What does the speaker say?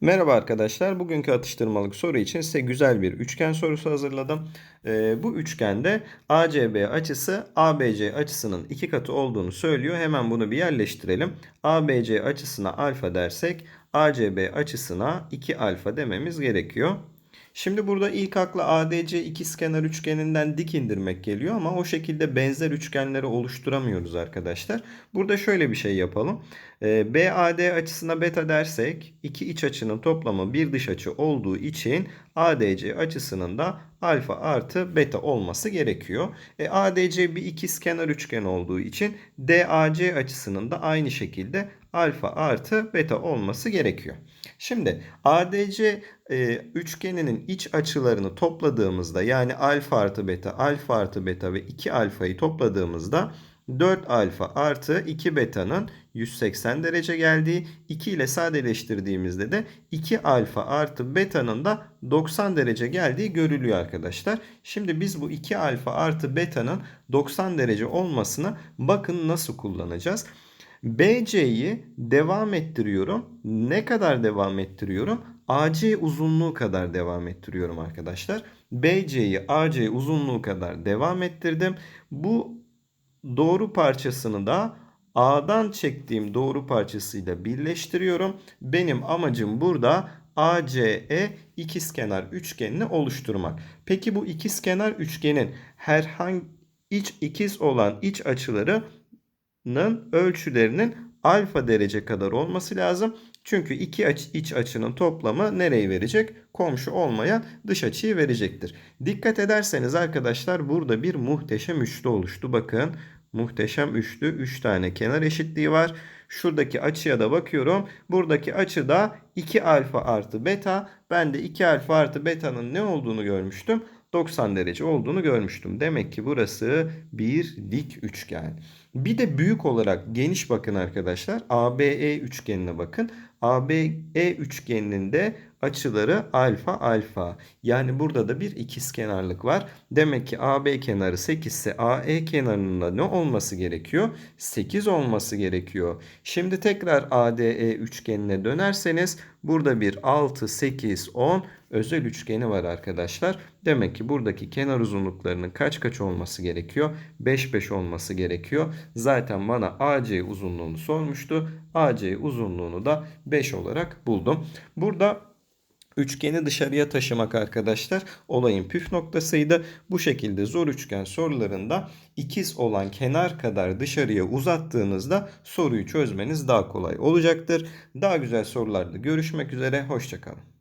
Merhaba arkadaşlar. Bugünkü atıştırmalık soru için size güzel bir üçgen sorusu hazırladım. Ee, bu üçgende ACB açısı ABC açısının iki katı olduğunu söylüyor. Hemen bunu bir yerleştirelim. ABC açısına alfa dersek ACB açısına 2 alfa dememiz gerekiyor. Şimdi burada ilk akla ADC ikizkenar üçgeninden dik indirmek geliyor ama o şekilde benzer üçgenleri oluşturamıyoruz arkadaşlar. Burada şöyle bir şey yapalım. Ee, BAD açısına beta dersek iki iç açının toplamı bir dış açı olduğu için ADC açısının da alfa artı beta olması gerekiyor. E, ADC bir ikizkenar üçgen olduğu için DAC açısının da aynı şekilde alfa artı beta olması gerekiyor. Şimdi ADC e, üçgeninin iç açılarını topladığımızda yani alfa artı beta, alfa artı beta ve 2 alfayı topladığımızda 4 alfa artı 2 beta'nın 180 derece geldiği 2 ile sadeleştirdiğimizde de 2 alfa artı beta'nın da 90 derece geldiği görülüyor arkadaşlar. Şimdi biz bu 2 alfa artı beta'nın 90 derece olmasını bakın nasıl kullanacağız. BC'yi devam ettiriyorum. Ne kadar devam ettiriyorum? AC uzunluğu kadar devam ettiriyorum arkadaşlar. BC'yi AC uzunluğu kadar devam ettirdim. Bu doğru parçasını da A'dan çektiğim doğru parçasıyla birleştiriyorum. Benim amacım burada ACE ikizkenar üçgenini oluşturmak. Peki bu ikizkenar üçgenin herhangi iç ikiz olan iç açılarının ölçülerinin alfa derece kadar olması lazım. Çünkü iki aç, iç açının toplamı nereyi verecek? Komşu olmayan dış açıyı verecektir. Dikkat ederseniz arkadaşlar burada bir muhteşem üçlü oluştu. Bakın muhteşem üçlü 3 üç tane kenar eşitliği var. Şuradaki açıya da bakıyorum. Buradaki açı da 2 alfa artı beta. Ben de 2 alfa artı beta'nın ne olduğunu görmüştüm. 90 derece olduğunu görmüştüm. Demek ki burası bir dik üçgen. Bir de büyük olarak geniş bakın arkadaşlar. ABE üçgenine bakın. ABE üçgeninin de açıları alfa alfa. Yani burada da bir ikizkenarlık var. Demek ki AB kenarı 8 ise AE kenarının da ne olması gerekiyor? 8 olması gerekiyor. Şimdi tekrar ADE üçgenine dönerseniz burada bir 6, 8, 10 özel üçgeni var arkadaşlar. Demek ki buradaki kenar uzunluklarının kaç kaç olması gerekiyor? 5 5 olması gerekiyor. Zaten bana AC uzunluğunu sormuştu. AC uzunluğunu da 5 olarak buldum. Burada Üçgeni dışarıya taşımak arkadaşlar olayın püf noktasıydı. Bu şekilde zor üçgen sorularında ikiz olan kenar kadar dışarıya uzattığınızda soruyu çözmeniz daha kolay olacaktır. Daha güzel sorularda görüşmek üzere. Hoşçakalın.